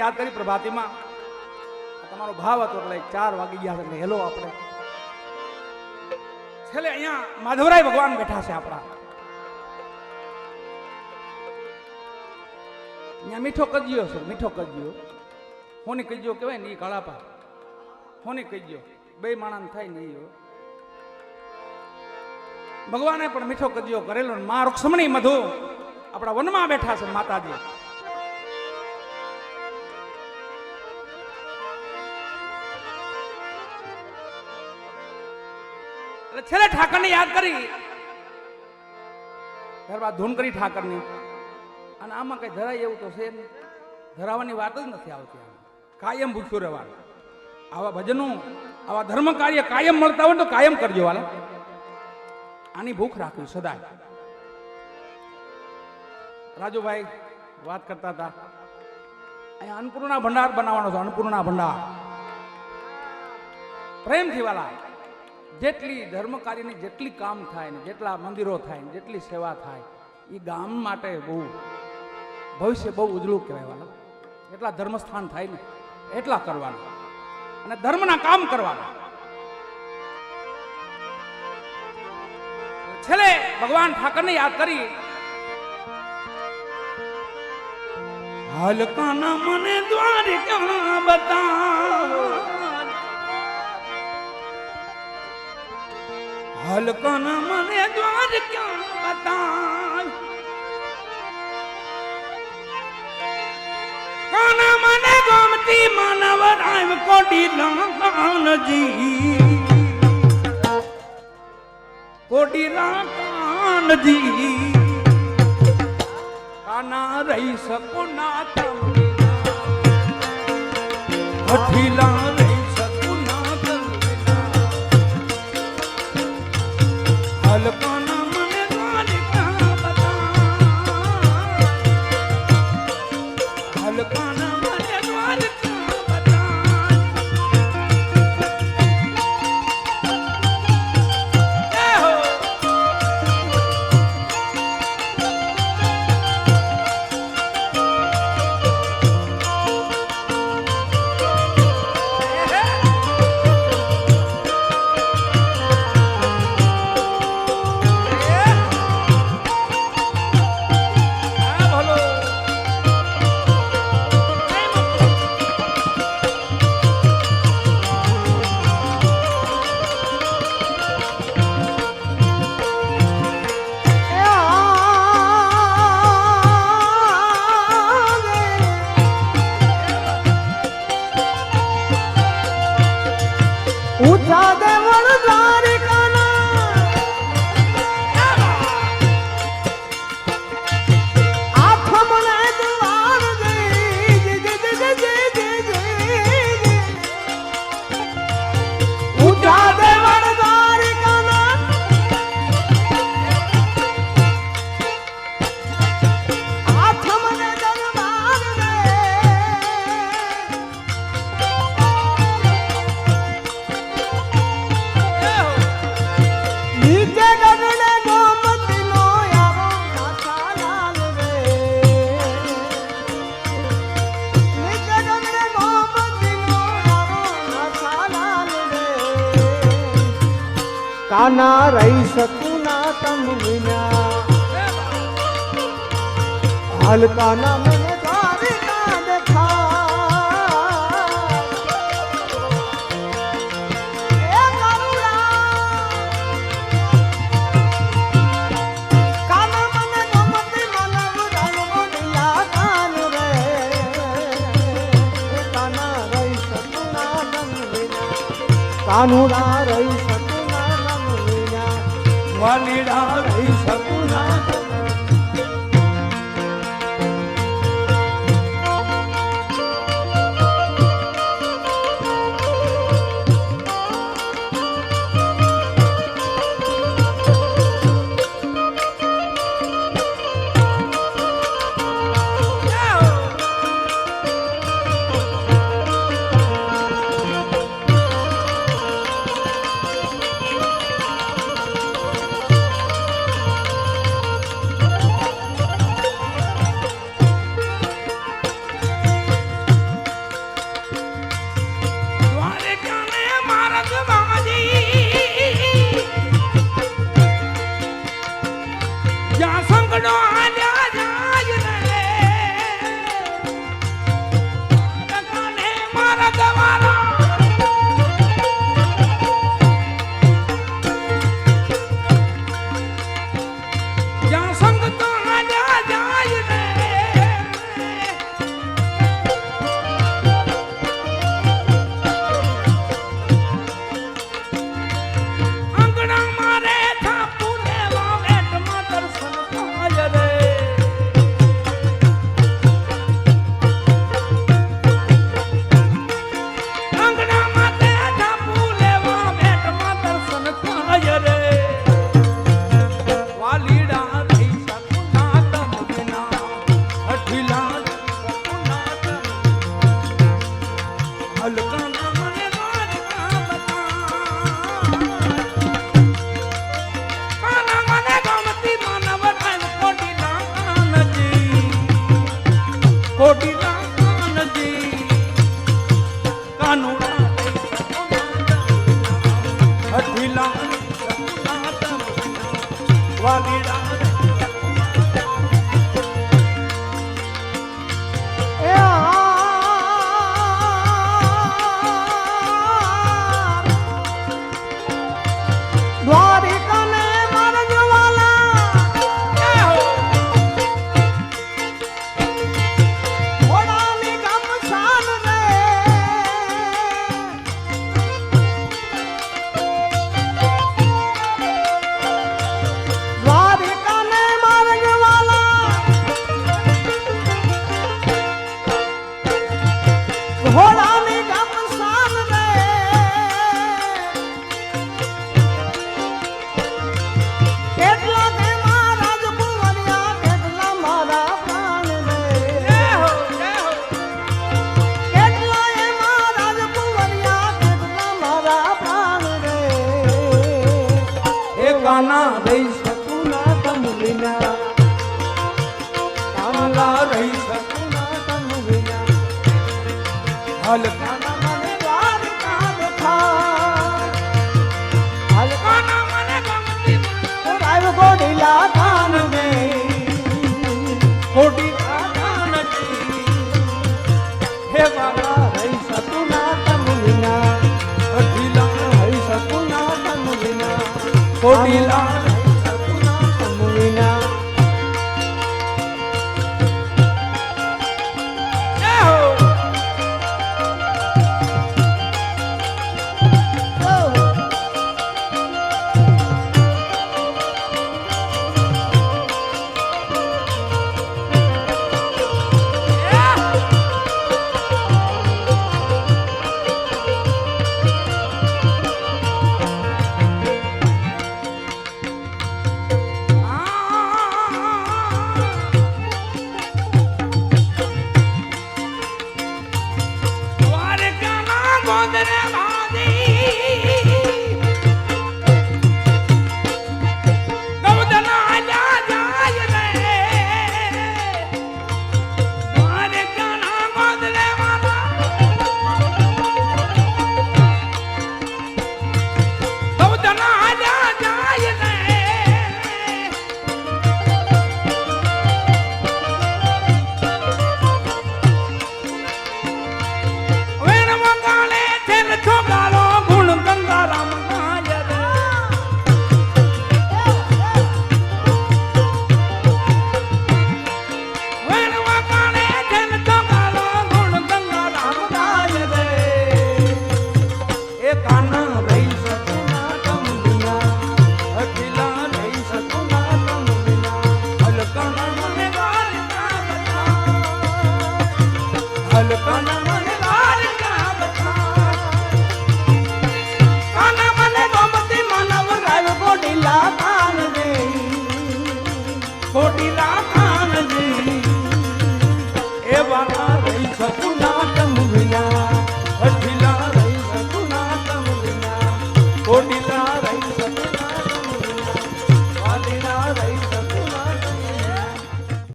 યાદ કરી પ્રભાતીમાં. તમારો ભાવ હતો એટલે ચાર વાગી ગયા એટલે હેલો આપણે. છેલ્લે અહીંયા માધવરાય ભગવાન બેઠા છે આપણા. અહીંયા મીઠો કજ્યો છે, મીઠો કજ્યો. હોની કજ્યો કહેવાય ને એ કાળાપા હોની કજ્યો. બે માણસ થાય ને એ ભગવાને પણ મીઠો કજ્યો કરેલો મા રૂક્ષ્મણી મધુ આપણા વનમાં બેઠા છે માતાજી. છેલ્લે ઠાકરને યાદ કરી. ત્યારબાદ ધૂન કરી ઠાકરની. અને આમાં કઈ ધરાય એવું તો છે નહીં. ધરાવવાની વાત જ નથી આવતી. કાયમ ભૂખ્યું રહેવાનું. આવા ભજનો, આવા ધર્મ કાર્ય કાયમ મળતા હોય તો કાયમ કરજો વાલા આની ભૂખ રાખવી સદાય. રાજુભાઈ, વાત કરતા હતા. અહીંયા અન્નપૂર્ણા ભંડાર બનાવવાનો છે, અન્નપૂર્ણા ભંડાર. પ્રેમથી વાલા. જેટલી ધર્મ કાર્યની જેટલી કામ થાય ને જેટલા મંદિરો થાય ને જેટલી સેવા થાય એ ગામ માટે બહુ ભવિષ્ય બહુ ઉજળું કહેવાય વાલા. એટલા ધર્મસ્થાન થાય ને, એટલા કરવાના. અને ધર્મના કામ કરવાના. છેલ્લે ભગવાન ઠાકરને યાદ કરી. હલકાના મને દ્વારિકા બતાવ. હલકાના મને દ્વાર ક્યાં બતાય? કોન મને ગમતી માનવ રામ કોડી લાકાનજી? કોડી લાકાનજી? કાના રહી શકું ના તમને? હઠીલા કાના રહી શકું ના તમ વિના. હલકા ના મને દ્વારિકા દેખા કાના મને ગમતી મનવ રણવડિયા કાન રે કાના રહી શકું ના કાનુડા રહી શકું ના વાલીડા રહી શકું કામલા રહી શકું ના તમ વિના. હાલ મને દ્વારકા દેખાય હાલ મને ગમતી રાવ ગોડીલા કાન મે ખોટી કાના હે વાલા રહી શકું ના તમ વિના. અઢીલા રહી શકું ના તમ વિના. ખોટીલા abril.